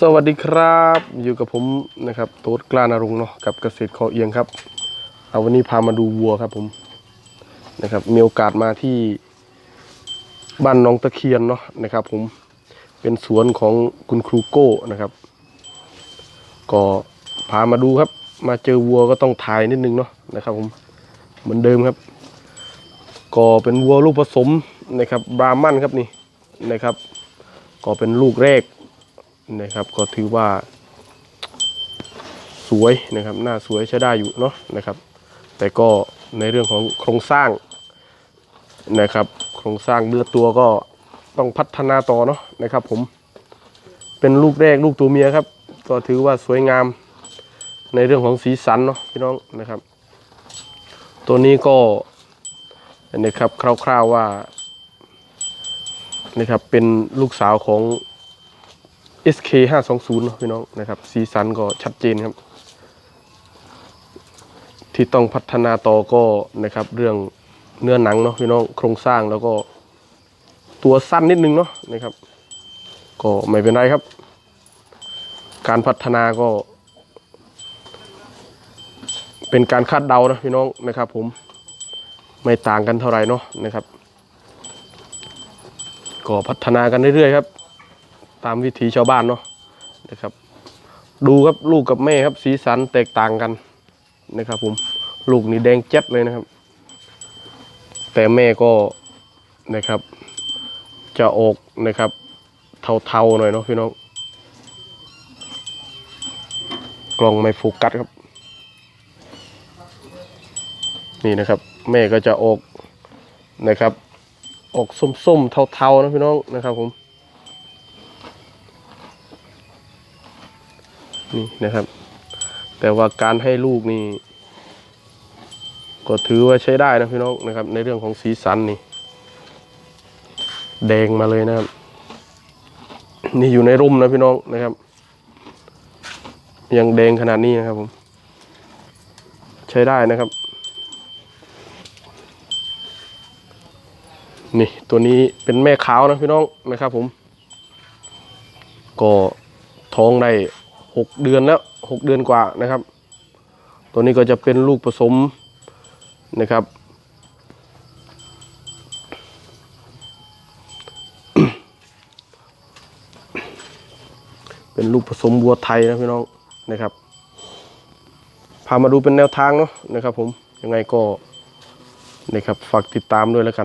สวัสดีครับ อยู่กับผมนะครับโต๊ดกล้านารุงเนาะกับเกษตรคอเอียงครับเอาวันนี้พามาดูวัวครับผมนะครับมีโอกาสมาที่บ้านน้องตะเคียนเนาะนะครับผมเป็นสวนของคุณครูโก้นะครับ ก็พามาดูครับ มาเจอวัวก็ต้องถ่ายนิดนึงเนาะนะครับผมเหมือนเดิมครับ ก็เป็นวัวลูกผสมนะครับบรามันครับนี่นะครับ ก็เป็นลูกแรก นะครับก็ถือว่า สวยนะครับหน้าสวยใช้ได้อยู่เนาะนะครับ แต่ก็ในเรื่องของโครงสร้างนะครับ โครงสร้างเนื้อตัวก็ต้องพัฒนาต่อเนาะนะครับ ผมเป็นลูกแรกลูกตัวเมียครับ ก็ถือว่าสวยงามในเรื่องของสีสันเนาะพี่น้องนะครับ ตัวนี้ก็นะครับคร่าวๆว่านะครับเป็นลูกสาวของ SK 520เนอะพี่น้องนะครับ สีสันก็ชัดเจนครับ ที่ต้องพัฒนาต่อก็นะครับ เรื่องเนื้อหนังเนาะพี่น้องโครงสร้างแล้วก็ตัวสั้นนิดนึงเนาะนะครับ ก็ไม่เป็นไรครับ การพัฒนาก็ เป็นการคาดเดานะพี่น้องนะครับ ผมไม่ต่างกันเท่าไหร่เนาะนะครับ ก็พัฒนากันเรื่อยๆครับ ตามวิถีชาวบ้านเนาะนะครับ ดูครับลูกกับแม่ครับ สีสันแตกต่างกันนะครับ ผมลูกนี่แดงแจ๊ดเลยนะครับ แต่แม่ก็นะครับ จะออกนะครับ เทาๆหน่อยเนาะพี่น้องกล้องไม่โฟกัสครับ นี่นะครับ แม่ก็จะออกนะครับ ออกส้มๆเทาๆนะพี่น้องนะครับผม นี่นะครับ แต่ว่าการให้ลูกนี่ ก็ถือว่าใช้ได้นะพี่น้องนะครับ ในเรื่องของสีสันนี่ แดงมาเลยนะครับ นี่อยู่ในร่มนะพี่น้องนะครับ ยังแดงขนาดนี้นะครับผม ใช้ได้นะครับ นี่ตัวนี้เป็นแม่ขาวนะพี่น้องนะครับผม ก็ท้องได้ หกเดือนแล้วหกเดือนกว่านะครับ ตัวนี้ก็จะเป็นลูกผสมนะครับ เป็นลูกผสมวัวไทยนะพี่น้องนะครับ พามาดูเป็นแนวทางเนาะนะครับ ผมยังไงก็นะครับฝากติดตามด้วยแล้วกัน